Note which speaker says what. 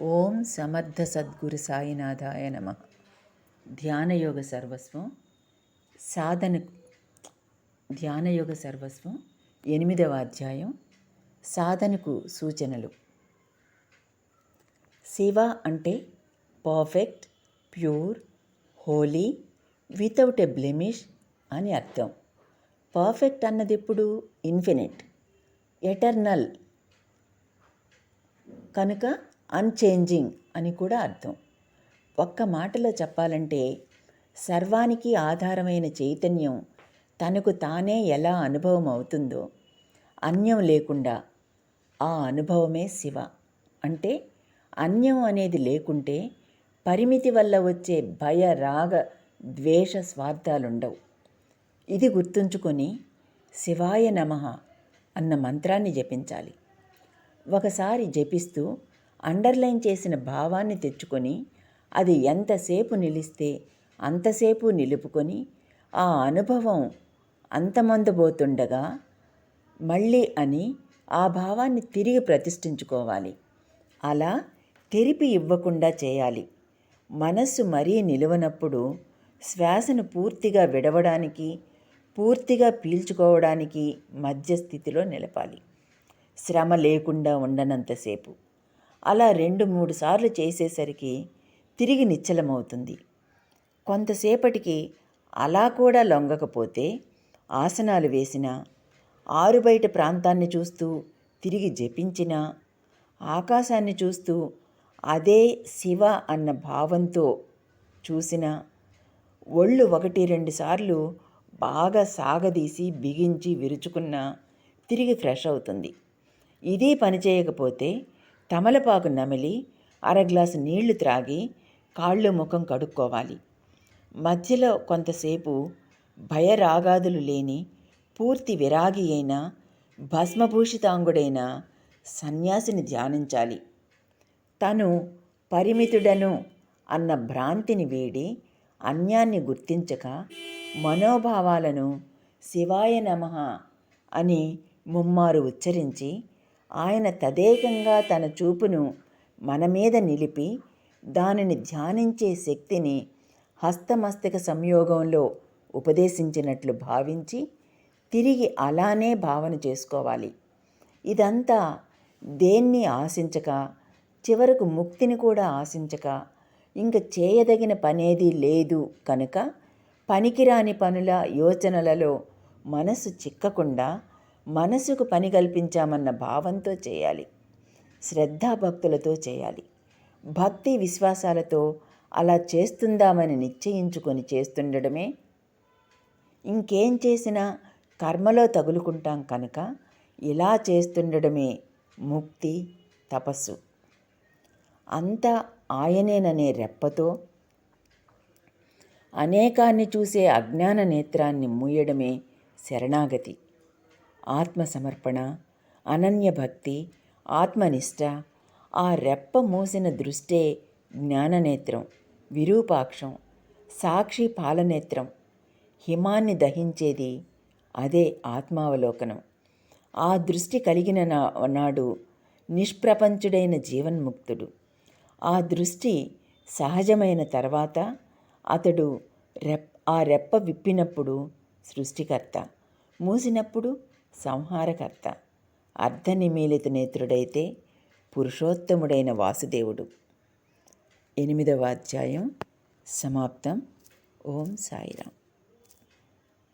Speaker 1: ఓం సమర్థ సద్గురు సాయినాథాయ నమ. ధ్యానయోగ సర్వస్వం. సాధన ధ్యానయోగ సర్వస్వం. ఎనిమిదవ అధ్యాయం. సాధనకు సూచనలు. శివ అంటే perfect pure holy without a blemish అని అర్థం. పర్ఫెక్ట్ అన్నది ఇప్పుడు ఇన్ఫినిట్ ఎటర్నల్. కనుక అన్చేంజింగ్ అని కూడా అర్థం. ఒక్క మాటలో చెప్పాలంటే సర్వానికి ఆధారమైన చైతన్యం తనకు తానే ఎలా అనుభవం అవుతుందో అన్యం లేకుండా ఆ అనుభవమే శివ. అంటే అన్యం అనేది లేకుంటే పరిమితి వల్ల వచ్చే భయ రాగ ద్వేష స్వార్థాలుండవు. ఇది గుర్తుంచుకొని శివాయ నమ అన్న మంత్రాన్ని జపించాలి. ఒకసారి జపిస్తూ అండర్లైన్ చేసిన భావాన్ని తెచ్చుకొని అది ఎంతసేపు నిలిస్తే అంతసేపు నిలుపుకొని ఆ అనుభవం అంతమందబోతుండగా మళ్ళీ అని ఆ భావాన్ని తిరిగి ప్రతిష్ఠించుకోవాలి. అలా తెరిపి ఇవ్వకుండా చేయాలి. మనస్సు మరీ నిలువనప్పుడు శ్వాసను పూర్తిగా విడవడానికి పూర్తిగా పీల్చుకోవడానికి మధ్యస్థితిలో నిలపాలి. శ్రమ లేకుండా ఉండనంతసేపు. అలా రెండు మూడు సార్లు చేసేసరికి తిరిగి నిశ్చలమవుతుంది. కొంతసేపటికి అలా కూడా లొంగకపోతే ఆసనాలు వేసిన ఆరుబయట ప్రాంతాన్ని చూస్తూ తిరిగి జపించిన ఆకాశాన్ని చూస్తూ అదే శివ అన్న భావంతో చూసిన ఒళ్ళు ఒకటి రెండు సార్లు బాగా సాగదీసి బిగించి విరుచుకున్న తిరిగి ఫ్రెష్ అవుతుంది. ఇది పనిచేయకపోతే తమలపాకు నమిలి అర గ్లాసు నీళ్ళు త్రాగి కాళ్ళు ముఖం కడుక్కోవాలి. మధ్యలో కొంతసేపు భయరాగాదులు లేని పూర్తి విరాగి అయిన భస్మభూషితాంగుడైన సన్యాసిని ధ్యానించాలి. తను పరిమితుడను అన్న భ్రాంతిని వీడి అన్యాన్ని గుర్తించక మనోభావాలను శివాయ నమ అని ముమ్మారు ఉచ్చరించి ఆయన తదేకంగా తన చూపును మన మీద నిలిపి దానిని ధ్యానించే శక్తిని హస్తమస్తక సంయోగంలో ఉపదేశించినట్లు భావించి తిరిగి అలానే భావన చేసుకోవాలి. ఇదంతా దేన్ని ఆశించక చివరకు ముక్తిని కూడా ఆశించక ఇంక చేయదగిన పనేది లేదు కనుక పనికిరాని పనుల యోచనలలో మనసు చిక్కకుండా మనసుకు పని కల్పించామన్న భావంతో చేయాలి. శ్రద్ధాభక్తులతో చేయాలి. భక్తి విశ్వాసాలతో అలా చేస్తుందామని నిశ్చయించుకొని చేస్తుండడమే. ఇంకేం చేసినా కర్మలో తగులుకుంటాం కనుక ఇలా చేస్తుండడమే ముక్తి తపస్సు. అంతా ఆయనేననే రెప్పతో అనేకాన్ని చూసే అజ్ఞాన నేత్రాన్ని మూయడమే శరణాగతి. ఆత్మసమర్పణ అనన్యభక్తి ఆత్మనిష్ట ఆ రెప్ప మూసిన దృష్టే జ్ఞాననేత్రం విరూపాక్షం సాక్షి పాలనేత్రం. హిమాన్ని దహించేది అదే ఆత్మావలోకనం. ఆ దృష్టి కలిగిన నాడు నిష్ప్రపంచుడైన జీవన్ముక్తుడు. ఆ దృష్టి సహజమైన తర్వాత అతడు రెప్ ఆ రెప్ప విప్పినప్పుడు సృష్టికర్త. మూసినప్పుడు సంహారకర్త అర్ధనిమీలిత నేత్రుడైతే పురుషోత్తముడైన వాసుదేవుడు. ఎనిమిదవ అధ్యాయం. సమాప్తం. ఓం సాయిరామ్.